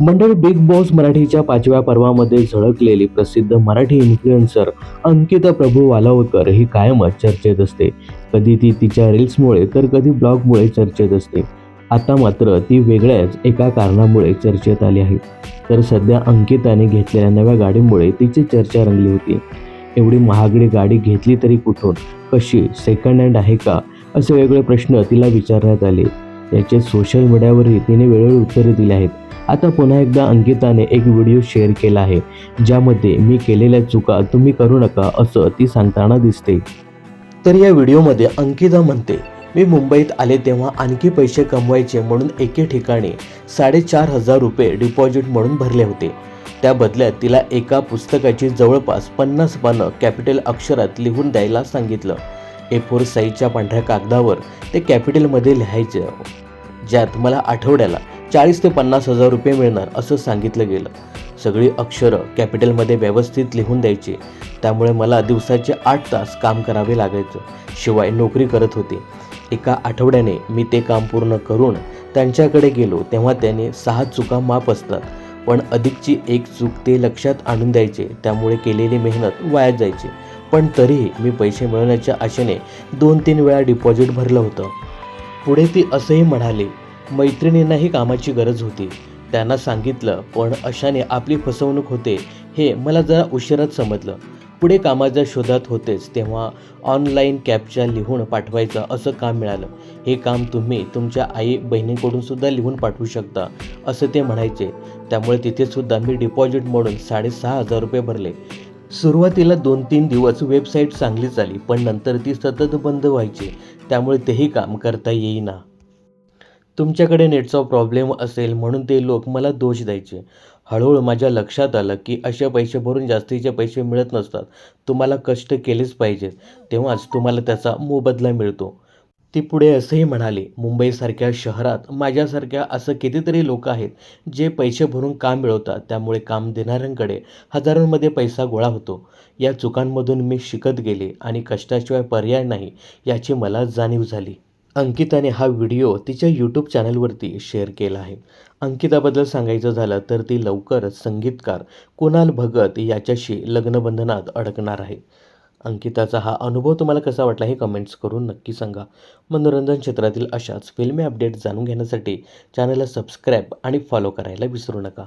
मंडळ big boss मराठीच्या पाचव्या पर्वामध्ये झळकलेली प्रसिद्ध मराठी इन्फ्लुएन्सर अंकिता प्रभू वालावकर ही कायमच चर्चेत असते. कधी ती तिच्या रील्समुळे तर कधी ब्लॉगमुळे चर्चेत असते. आता मात्र ती वेगळ्याच एका कारणामुळे चर्चेत आली आहे. तर सध्या अंकिताने घेतलेल्या नव्या गाडीमुळे तिची चर्चा रंगली होती. एवढी महागडी गाडी घेतली तरी कुठून? कशी? सेकंड हँड आहे का? असे वेगळे प्रश्न तिला विचारण्यात आले. याचे सोशल मीडियावरही तिने वेळोवेळी उत्तरे दिली आहेत. आता पुन्हा एकदा अंकिताने एक व्हिडिओ शेअर केला आहे ज्यामध्ये मी केलेल्या चुका तुम्ही करू नका असं ती सांगताना दिसते. तर या व्हिडिओमध्ये अंकिता म्हणते मी मुंबईत आले तेव्हा आणखी पैसे कमवायचे म्हणून एके ठिकाणी साडेचार हजार रुपये डिपॉझिट म्हणून भरले होते. त्या बदल्यात तिला एका पुस्तकाची जवळपास पन्नास पानं कॅपिटल अक्षरात लिहून द्यायला सांगितलं. ए फोर साईजच्या पांढऱ्या कागदावर ते कॅपिटलमध्ये लिहायचं. ज्यात मला आठवड्याला चाळीस ते पन्नास हजार रुपये मिळणार असं सांगितलं गेलं. सगळी अक्षरं कॅपिटलमध्ये व्यवस्थित लिहून द्यायची. त्यामुळे मला दिवसाचे आठ तास काम करावे लागायचं. शिवाय नोकरी करत होते. एका आठवड्याने मी ते काम पूर्ण करून त्यांच्याकडे गेलो तेव्हा त्याने सहा चुका माप असतात. पण अधिकची एक चूक ते लक्षात आणून द्यायचे. त्यामुळे केलेली मेहनत वाया जायची. पण तरीही मी पैसे मिळवण्याच्या आशेने दोन तीन वेळा डिपॉझिट भरलं होतं. पुढे ती असंही म्हणाली मैत्रिणींनाही कामाची गरज होती. त्यांना सांगितलं पण अशाने आपली फसवणूक होते हे मला जरा उशिराच समजलं. पुढे कामाच्या शोधात होतेच तेव्हा ऑनलाईन कॅपच्या लिहून पाठवायचं असं काम मिळालं. हे काम तुम्ही तुमच्या आई बहिणीकडून सुद्धा लिहून पाठवू शकता असं ते म्हणायचे. त्यामुळे तिथे सुद्धा मी डिपॉझिट म्हणून साडेसहा हजार रुपये भरले. सुरुवातीला दोन तीन दिवस वेबसाईट चांगली चाली पण नंतर ती सतत बंद व्हायची. त्यामुळे तेही काम करता येईना. तुमच्याकडे नेटचा प्रॉब्लेम असेल म्हणून ते लोक मला दोष द्यायचे. हळूहळू माझ्या लक्षात आलं की असे पैसे भरून जास्तीचे पैसे मिळत नसतात. तुम्हाला कष्ट केलेच पाहिजेत. तेव्हाच तुम्हाला त्याचा मोबदला मिळतो. ती पुढे असंही म्हणाली मुंबईसारख्या शहरात माझ्यासारख्या असं कितीतरी लोक आहेत जे पैसे भरून काम मिळवतात. त्यामुळे काम देणाऱ्यांकडे हजारांमध्ये पैसा गोळा होतो. या चुकांमधून मी शिकत गेले आणि कष्टाशिवाय पर्याय नाही याची मला जाणीव झाली. अंकिताने हा व्हिडिओ तिच्या यूट्यूब चॅनलवरती शेअर केला आहे. अंकिताबद्दल सांगायचं झालं तर ती लवकरच संगीतकार कुणाल भगत याच्याशी लग्नबंधनात अडकणार आहे. अंकिताचा हा अनुभव तुम्हाला कसा वाटला हे कमेंट्स करून नक्की सांगा. मनोरंजन क्षेत्रातील अशाच फिल्मी अपडेट जाणून घेण्यासाठी चॅनलला सबस्क्राईब आणि फॉलो करायला विसरू नका.